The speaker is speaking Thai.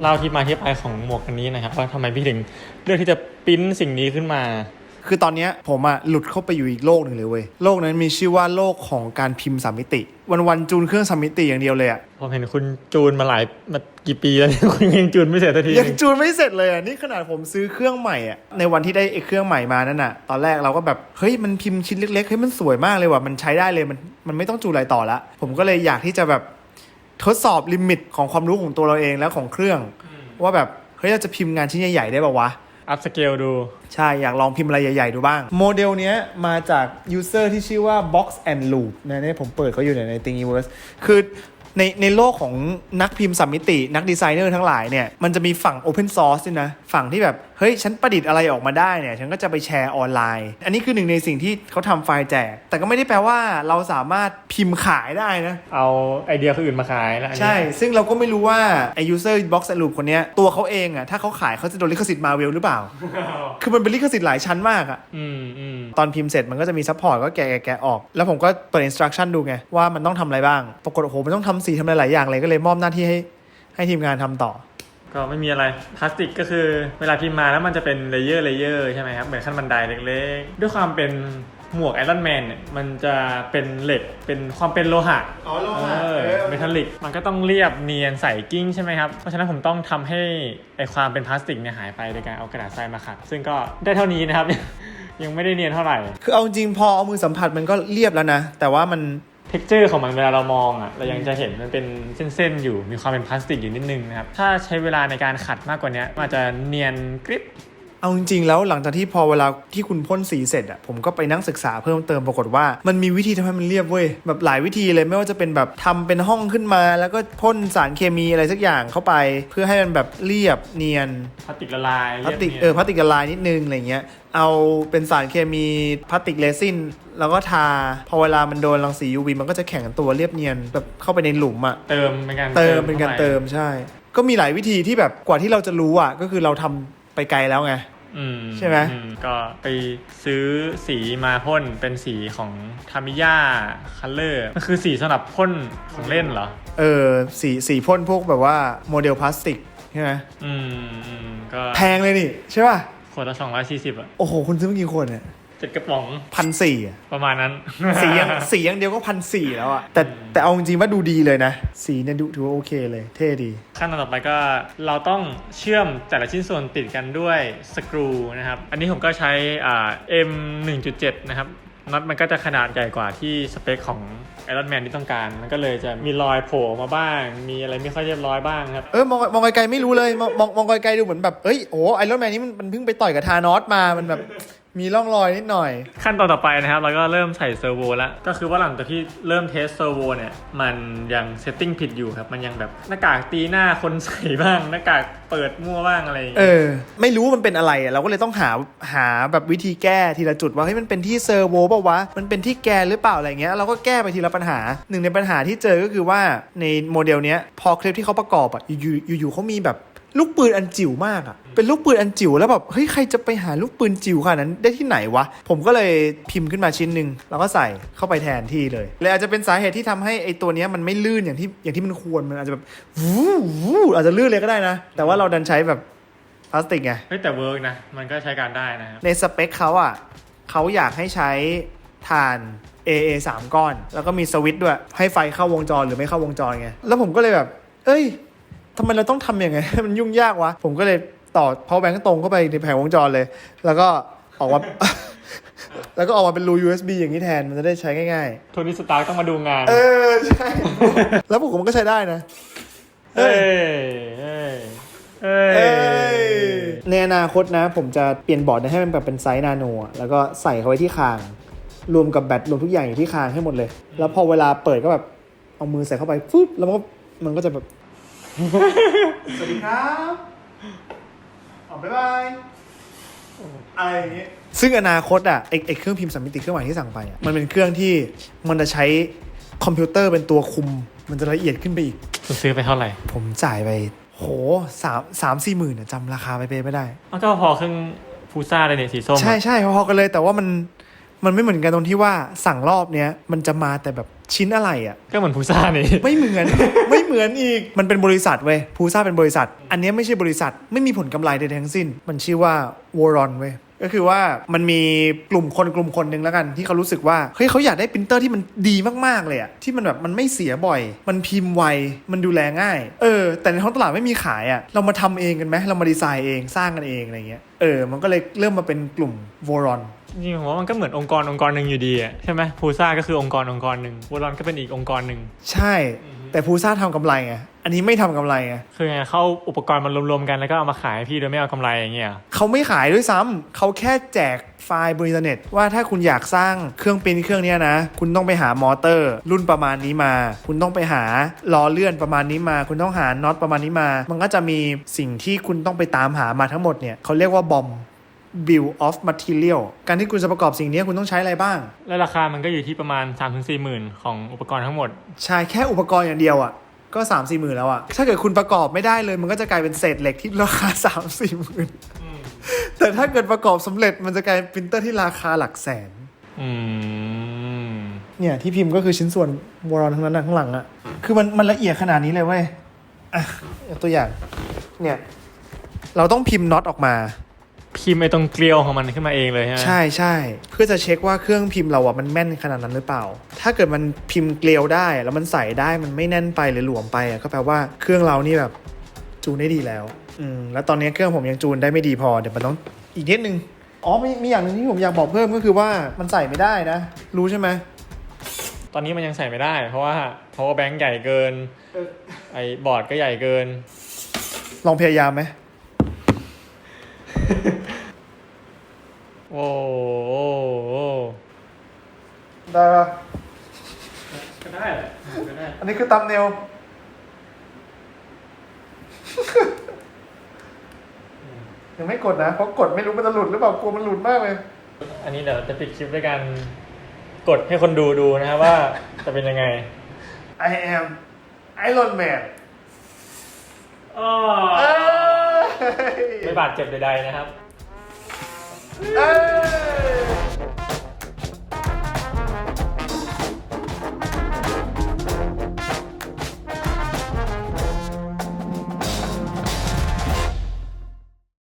เล่าที่มาที่ไปของหมวกอันนี้นะครับว่าทำไมพี่ถึงเลือกที่จะปริ้นสิ่งนี้ขึ้นมา คือตอนเนี้ยผมอะหลุดเข้าไปอยู่อีกโลกหนึ่งเลยเว้ย โลกนั้นมีชื่อว่าโลกของการพิมพ์สามมิติ วันๆจูนเครื่องสามมิติอย่างเดียวเลยอะผมเห็นคุณจูนมาหลายมากี่ปีแล้วเนี่ยคุณยังจูนไม่เสร็จสักที ยังจูนไม่เสร็จเลยอะนี่ขนาดผมซื้อเครื่องใหม่อะในวันที่ได้ไอ้เครื่องใหม่มานั่นอะตอนแรกเราก็แบบเฮ้ยมันพิมพ์ชิ้นเล็กๆเฮ้ยมันสวยมากเลยว่ะมันใช้ได้เลยมันมันไม่ต้องจูนอะไรต่อละผมก็เลยอยากที่จะแบบ ทดสอบลิมิตของความรู้ของตัวเราเองและของเครื่อง ว่าแบบ เฮ้ยเราจะพิมพ์งานชิ้นใหญ่ ๆ ได้ป่าวะ อัพสเกลดู ใช่ อยากลองพิมพ์อะไรใหญ่ ๆ ดูบ้าง โมเดลเนี้ยมาจาก user ที่ชื่อว่า box and loop นะเนี่ยผมเปิดเขาอยู่ในใน thingiverse คือในในโลกของนักพิมพ์สามมิติ นักดีไซเนอร์ทั้งหลายเนี่ย มันจะมีฝั่ง open source ด้วยนะ ฝั่งที่แบบ เฮ้ย ฉันประดิษฐ์อะไรออกมาได้เนี่ย ฉันก็จะไปแชร์ออนไลน์ อันนี้คือหนึ่งในสิ่งที่เขาทำไฟล์แจก แต่ก็ไม่ได้แปลว่าเราสามารถพิมพ์ขายได้นะ เอาไอเดียคนอื่นมาขายแล้วอันนี้ใช่ ซึ่งเราก็ไม่รู้ว่าไอ้ user box and loop คนเนี้ยตัวเขาเองอะถ้าเขาขายเขาจะโดนลิขสิทธิ์มาเวลหรือเปล่า คือมันเป็นลิขสิทธิ์หลายชั้นมากอะอืมอืมตอนพิมพ์เสร็จมันก็จะมีซัพพอร์ตก็แกะแกะแกะออก แล้วผมก็เปิดอินสตรั c ชั่นดูไงว่ามันต้องทำอะไรบ้าง ปรากฏโอ้โหมันต้องทำสีทำอะไรหลายอย่างเลยก็เลยมอบหน้าที่ให้ให้ทีมงานทำต่อ ก็ไม่มีอะไรพลาสติกก็คือ เวลาพิมพ์มาแล้วมันจะเป็นเลเยอร์เลเยอร์ใช่ไหมครับ เหมือนขั้นบันไดเล็กๆ ด้วยความเป็นหมวกไอรอนแมนเนี่ยมันจะเป็นเหล็กเป็นความเป็นโลหะอ๋อโลหะเออเออเมทัลลิกมันก็ต้องเรียบเนียนใส่กิ้งใช่ไหมครับ เพราะฉะนั้นผมต้องทำให้ไอความเป็นพลาสติกเนี่ยหายไปโดยการเอากระดาษทรายมาขัด ซึ่งก็ได้เท่านี้นะครับยังไม่ได้เนียนเท่าไหร่ คือเอาจริงพอเอามือสัมผัสมันก็เรียบแล้วนะ แต่ว่ามัน เท็กเจอร์ของมันเวลาเรามองอะเรายังจะเห็นมันเป็นเส้นๆอยู่มีความเป็นพลาสติกอยู่นิดนึงนะครับถ้าใช้เวลาในการขัดมากกว่านี้มันอาจจะเนียนกริบ เอาจริงๆแล้วหลังจากที่พอเวลาที่คุณพ่นสีเสร็จอะผมก็ไปนั่งศึกษาเพิ่มเติมปรากฏว่า มันมีวิธีทำให้มันเรียบเว้ยแบบหลายวิธีเลยไม่ว่าจะเป็นแบบทำเป็นห้องขึ้นมา แล้วก็พ่นสารเคมีอะไรสักอย่างเข้าไป เพื่อให้มันแบบเรียบเนียนพลาสติกละลายพลาสติกรียบเออพลาสติกละลายนิดนึงอะไรเงี้ยเอาเป็นสารเคมีพลาสติกเรซินแล้วก็ทาพอเวลามันโดนรังสี UV มันก็จะแข็งตัวเรียบเนียนแบบเข้าไปในหลุมอะเติมเป็นการเติมเป็นการข้ไปเติมใช่ ก็มีหลายวิธีที่แบบกว่าที่เราจะรู้อะก็คือเราทำ ไปไกลแล้วไงอืมใช่ไหมอืก็ไปซื้อสีมาพ่นเป็นสีของทามิยาคัลเลอร์มันคือสีสำหรับพ่นของเล่นเหรอ เออ สีสีพ่นพวกแบบว่าโมเดลพลาสติกใช่ไหมอืมอืมก็แพงเลยนี่ ใช่ป่ะขวดละสองร้อยสี่สิบอะ โอ้โห คุณซื้อมากี่คนเนี่ย เจ็ดกระป๋องพันสี่อะประมาณนั้น สีอย่างสีอย่างเดียวก็พันสี่แล้วอะแต่แต่เอาจริงๆว่าดูดีเลยนะ สีเนี่ยดูถือว่าโอเคเลย เท่ดี ขั้นตอนต่อไปก็เราต้องเชื่อมแต่ละชิ้นส่วนติดกันด้วยสกรูนะครับ อันนี้ผมก็ใช้อ่า M 1.7 นะครับน็อตมันก็จะขนาดใหญ่กว่าที่สเปคของไอรอนแมนที่ต้องการ มันก็เลยจะมีรอยโผล่ออกมาบ้าง มีอะไรไม่ค่อยเรียบร้อยบ้างครับ เออมองมองไกลๆไม่รู้เลย มองมองมองไกลๆดูเหมือนแบบ เอ้ย โอ้ไอรอนแมนนี่มันมันเพิ่งไปต่อยกับธานอสมา มันแบบ มีร่องรอยนิดหน่อย ขั้นตอนต่อไปนะครับเราก็เริ่มใส่เซอร์โวแล้วก็คือว่าหลังจากที่เริ่มเทสเซอร์โวเนี่ยมันยังเซตติ้งผิดอยู่ครับ มันยังแบบหน้ากากตีหน้าคนใส่บ้าง หน้ากากเปิดมั่วบ้างอะไรอย่างเอเงี้ยอ ไม่รู้ว่ามันเป็นอะไรอะเราก็เลยต้องหาหาแบบวิธีแก้ทีละจุดว่าเฮ้ยมันเป็นที่เซอร์โวเปล่าวะมันเป็นที่แกนหรือเปล่าอะไรเงี้ยเราก็แก้ไปทีละปัญหาหนึ่งในปัญหาที่เจอก็คือว่าในโมเดลเนี้ยพอคลิปที่เขาประกอบอะอยู่อยู่อยู่เขามีแบบ ลูกปืนอันจิ๋วมากอะเป็นลูกปืนอันจิ๋วแล้วแบบเฮ้ยใครจะไปหาลูกปืนจิ๋วขนาดนั้นได้ที่ไหนวะ ผมก็เลยพิมพ์ขึ้นมาชิ้นหนึ่งแล้วก็ใส่เข้าไปแทนที่เลยเลยอาจจะเป็นสาเหตุที่ทำให้ไอตัวเนี้ยมันไม่ลื่นอย่างที่อย่างที่มันควรมันอาจจะแบบวู้วู้อาจจะลื่นเลยก็ได้นะ แต่ว่าเราดันใช้แบบพลาสติกไงเฮ้ยแต่เวิร์กนะมันก็ใช้การได้นะครับในสเปคเขาอะเขาอยากให้ใช้ฐาน AA 3 ก้อน แล้วก็มีสวิตช์ด้วย ให้ไฟเข้าวงจรหรือไม่เข้าวงจรไงแล้วผมก็เลยแบบ เอ้ย ทำไมเราต้องทำอย่างไงให้มันยุ่งยากวะ ผมก็เลยต่อ power bank ตรงเข้าไปในแผงวงจรเลย แล้วก็ออกมา แล้วก็ออกมาเป็นรู USB อย่างนี้แทน มันจะได้ใช้ง่ายโทนี่สตาร์ต้องมาดูงาน ๆ เออ ใช่ แล้วผมมันก็ใช้ได้นะ เอ้ย เอ้ย เอ้ยเอ้ยในอนาคตนะ ผมจะเปลี่ยนบอร์ดให้มันแบบเป็นไซส์นาโนอะแล้วก็ใส่เข้าไว้ที่คาง รวมกับแบตรวมทุกอย่างอยู่ที่คางให้หมดเลย แล้วพอเวลาเปิดก็แบบเอามือใส่เข้าไปฟึ๊บแล้วมันก็มันก็จะแบบ สวัสดีครับออกบ๊ายบายอะไรอย่างเงี้ยซึ่งอนาคตอะไอไอเครื่องพิมพ์สามมิติเครื่องใหม่ที่สั่งไปอะมันเป็นเครื่องที่มันจะใช้คอมพิวเตอร์เป็นตัวคุม มันจะละเอียดขึ้นไปอีก คุณซื้อไปเท่าไหร่ผมจ่ายไป โหสามสามสี่หมื่นอะจำราคาไปเป๊ะไม่ได้อ้าวก็พอเครื่องฟูซ่าเลยเนี่ยสีส้มอะใช่ใช่พอๆกันเลยแต่ว่ามัน มันไม่เหมือนกันตรงที่ว่าสั่งรอบเนี้ยมันจะมาแต่แบบชิ้นอะไรอะก็เหมือนพูซ่านี่ ไม่เหมือน ไม่เหมือนอีก มันเป็นบริษัทเว้ยพูซ่าเป็นบริษัท อันเนี้ยไม่ใช่บริษัทไม่มีผลกำไรใดๆทั้งสิ้น มันชื่อว่าวอรอนเว้ยก็คือว่ามันมีกลุ่มคนกลุ่มคนหนึ่งแล้วกัน ที่เขารู้สึกว่าเฮ้ยเขาอยากได้ปรินเตอร์ที่มันดีมากๆเลยอะที่มันแบบมันไม่เสียบ่อย มันพิมพ์ไวมันดูแลง่าย เออ แต่ในท้องตลาดไม่มีขายอะเรามาทำเองกันไหมเรามาดีไซน์เองสร้างกันเองอะไรเงี้ยเออมันก็เลยเริ่มมาเป็นกลุ่มวอรอน จริงๆผมว่ามันก็เหมือนองค์กรองค์กรหนึ่งอยู่ดีอะใช่ไหมพูซ่าก็คือองค์กรองค์กรหนึ่งวอลลอนก็เป็นอีกองค์กรหนึ่งใช่ แต่พูซ่าทำกำไรไงอันนี้ไม่ทำกำไรไงคือไงเขาเอาอุปกรณ์มันรวมๆกันแล้วก็เอามาขายให้พี่โดยไม่เอากำไรอย่างเงี้ยเหรอเขาไม่ขายด้วยซ้ำเขาแค่แจกไฟล์บนอินเทอร์เน็ต ว่าถ้าคุณอยากสร้างเครื่องปริ้นท์เครื่องเนี้ยนะ คุณต้องไปหามอเตอร์ รุ่นประมาณนี้มา คุณต้องไปหาล้อเลื่อนประมาณนี้มา คุณต้องหาน็อตประมาณนี้มา มันก็จะมีสิ่งที่คุณต้องไปตามหามาทั้งหมดเนี่ยเขาเรียกว่าบอม bill of material การที่คุณจะประกอบสิ่งนี้คุณต้องใช้อะไรบ้าง แล้วราคามันก็อยู่ที่ประมาณ 3-4ถึงหมื่นของอุปกรณ์ทั้งหมด ใช่แค่อุปกรณ์อย่างเดียวอะ่ะก็3 4มสี่หมื่นแล้วอะ่ะ ถ้าเกิดคุณประกอบไม่ได้เลย มันก็จะกลายเป็นเศษเหล็กที่ราคา3 4มสี่หมื่นแต่ถ้าเกิดประกอบสำเร็จมันจะกลายเป็นปรินเตอร์ที่ราคาหลักแสนอืมเนี่ยที่พิมพ์ก็คือชิ้นส่วนวอลทั้งนั้นนะข้างหลังอะคือมันมันละเอียดขนาดนี้เลยเว้ยอะยกตัวอย่าง เนี่ย เราต้องพิมพ์น็อตออกมา พิมพ์ไอ้ตรงเกลียวของมันขึ้นมาเองเลยใช่ไหมใช่ใช่เพื่อจะเช็คว่าเครื่องพิมพ์เราอะมันแม่นขนาดนั้นหรือเปล่า ถ้าเกิดมันพิมพ์เกลียวได้ แล้วมันใส่ได้มันไม่แน่นไปหรือหลวมไปอะก็แปลว่าเครื่องเรานี่แบบจูนได้ดีแล้วอืมแล้วตอนนี้เครื่องผมยังจูนได้ไม่ดีพอเดี๋ยวมันต้องอีกนิดนึงอ๋อมีมีอย่างหนึงที่ผมอยากบอกเพิ่มก็คือว่ามันใส่ไม่ได้นะ รู้ใช่ไหมตอนนี้มันยังใส่ไม่ได้ เพราะว่า power bank ใหญ่เกินไอ้บอร์ดก็ใหญ่เกิน ลองพยายามไหม โอ้โหได้ปะก็ได้แหละก็ได้อันนี้คือตัมเนลยังไม่กดนะ เพราะกดไม่รู้มันจะหลุดหรือเปล่ากลัวมันหลุดมากเลย อันนี้เดี๋ยวจะปิดคลิปด้วยการกดให้คนดูดูนะครับว่าจะเป็นยังไง I am Iron Man เอ้ย ไม่บาดเจ็บใดๆนะครับ เอ้ย